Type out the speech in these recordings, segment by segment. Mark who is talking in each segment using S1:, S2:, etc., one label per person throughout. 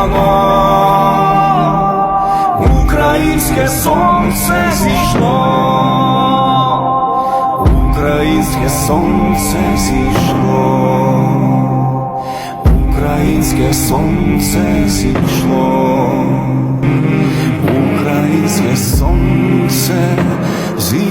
S1: воно, українське сонце зійшло, українське сонце зійшло, українське сонце зійшло, українське сонце зійшло.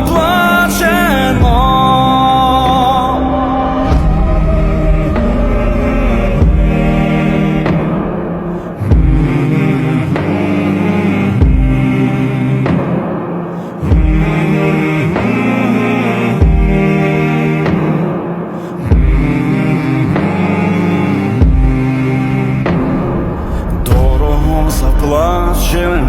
S1: заплачено. дорого заплачено,